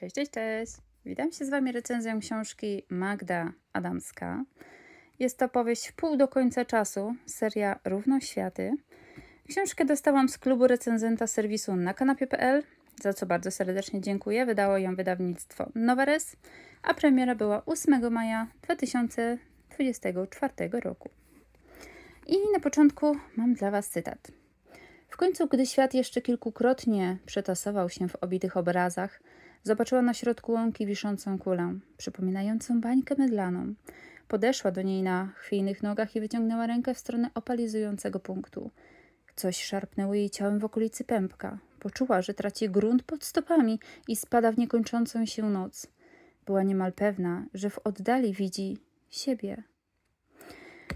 Cześć, cześć, cześć. Witam się z Wami recenzją książki Magda Adamska. Jest to powieść pół do końca czasu, seria Równoświaty. Książkę dostałam z klubu recenzenta serwisu na kanapie.pl, za co bardzo serdecznie dziękuję. Wydało ją wydawnictwo Nowares, a premiera była 8 maja 2024 roku. I na początku mam dla Was cytat. W końcu, gdy świat jeszcze kilkukrotnie przetasował się w obitych obrazach, zobaczyła na środku łąki wiszącą kulę, przypominającą bańkę mydlaną. Podeszła do niej na chwiejnych nogach i wyciągnęła rękę w stronę opalizującego punktu. Coś szarpnęło jej ciałem w okolicy pępka. Poczuła, że traci grunt pod stopami i spada w niekończącą się noc. Była niemal pewna, że w oddali widzi siebie.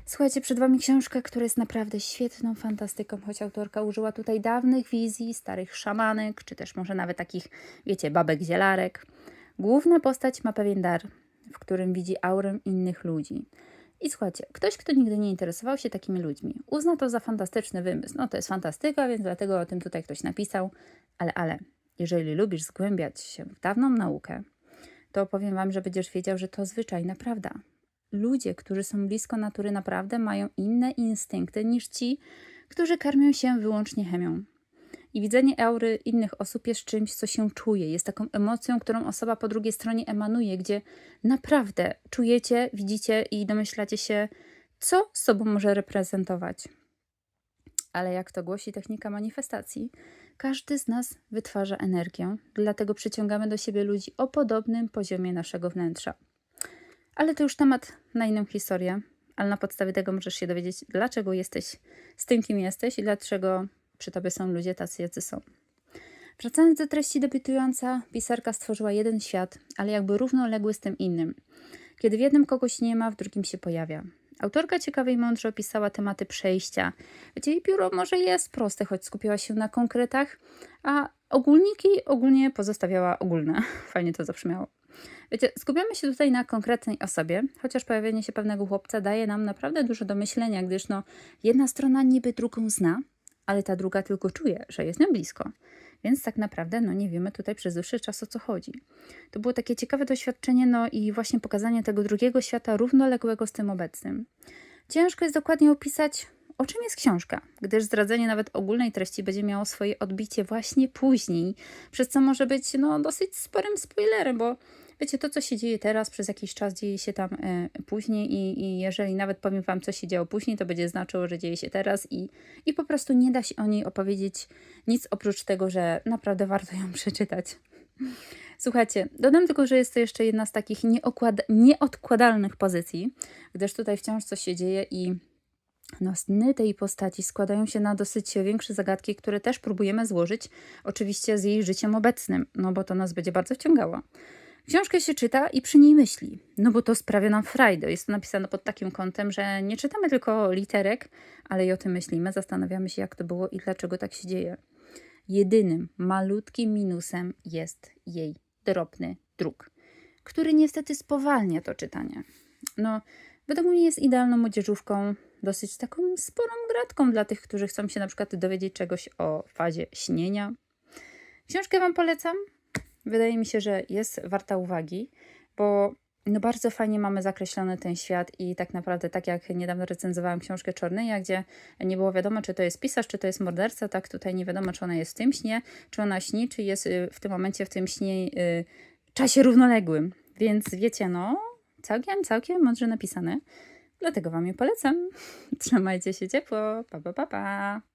Słuchajcie, przed Wami książka, która jest naprawdę świetną fantastyką, choć autorka użyła tutaj dawnych wizji, starych szamanek, czy też może nawet takich, wiecie, babek zielarek. Główna postać ma pewien dar, w którym widzi aurę innych ludzi. I słuchajcie, ktoś, kto nigdy nie interesował się takimi ludźmi, uzna to za fantastyczny wymysł. No to jest fantastyka, więc dlatego o tym tutaj ktoś napisał. Ale, ale, jeżeli lubisz zgłębiać się w dawną naukę, to powiem Wam, że będziesz wiedział, że to zwyczajna prawda ludzie, którzy są blisko natury, naprawdę mają inne instynkty niż ci, którzy karmią się wyłącznie chemią. I widzenie aury innych osób jest czymś, co się czuje, jest taką emocją, którą osoba po drugiej stronie emanuje, gdzie naprawdę czujecie, widzicie i domyślacie się, co sobą może reprezentować. Ale jak to głosi technika manifestacji, każdy z nas wytwarza energię, dlatego przyciągamy do siebie ludzi o podobnym poziomie naszego wnętrza. Ale to już temat na inną historię. Ale na podstawie tego możesz się dowiedzieć, dlaczego jesteś z tym, kim jesteś i dlaczego przy tobie są ludzie tacy, jacy są. Wracając do treści debiutująca, pisarka stworzyła jeden świat, ale jakby równoległy z tym innym. Kiedy w jednym kogoś nie ma, w drugim się pojawia. Autorka ciekawie i mądrze opisała tematy przejścia. Wiecie, jej pióro może jest proste, choć skupiała się na konkretach, a ogólniki ogólnie pozostawiała ogólne. Fajnie to zabrzmiało. Wiecie, skupiamy się tutaj na konkretnej osobie, chociaż pojawienie się pewnego chłopca daje nam naprawdę dużo do myślenia, gdyż no, jedna strona niby drugą zna, ale ta druga tylko czuje, że jest nią blisko. Więc tak naprawdę no, nie wiemy tutaj przez dłuższy czas o co chodzi. To było takie ciekawe doświadczenie, no i właśnie pokazanie tego drugiego świata równoległego z tym obecnym. Ciężko jest dokładnie opisać, o czym jest książka, gdyż zdradzenie nawet ogólnej treści będzie miało swoje odbicie właśnie później, przez co może być no, dosyć sporym spoilerem, bo wiecie, to co się dzieje teraz, przez jakiś czas dzieje się tam e, później i, i jeżeli nawet powiem Wam, co się działo później, to będzie znaczyło, że dzieje się teraz i, i po prostu nie da się o niej opowiedzieć nic oprócz tego, że naprawdę warto ją przeczytać. Słuchajcie, dodam tylko, że jest to jeszcze jedna z takich nieodkładalnych pozycji, gdyż tutaj wciąż coś się dzieje i no, sny tej postaci składają się na dosyć większe zagadki, które też próbujemy złożyć, oczywiście z jej życiem obecnym, no bo to nas będzie bardzo wciągało. Książkę się czyta i przy niej myśli, no bo to sprawia nam frajdę. Jest to napisane pod takim kątem, że nie czytamy tylko literek, ale i o tym myślimy, zastanawiamy się, jak to było i dlaczego tak się dzieje. Jedynym malutkim minusem jest jej drobny druk, który niestety spowalnia to czytanie. No, według mnie jest idealną młodzieżówką, dosyć taką sporą gratką dla tych, którzy chcą się na przykład dowiedzieć czegoś o fazie śnienia. Książkę Wam polecam. Wydaje mi się, że jest warta uwagi, bo no bardzo fajnie mamy zakreślony ten świat i tak naprawdę, tak jak niedawno recenzowałam książkę Czornyja, gdzie nie było wiadomo, czy to jest pisarz, czy to jest morderca, tak tutaj nie wiadomo, czy ona jest w tym śnie, czy ona śni, czy jest y, w tym momencie w tym śnie y, czasie równoległym. Więc wiecie, no całkiem, całkiem mądrze napisane. Dlatego Wam je polecam. Trzymajcie się ciepło. Pa, pa, pa, pa.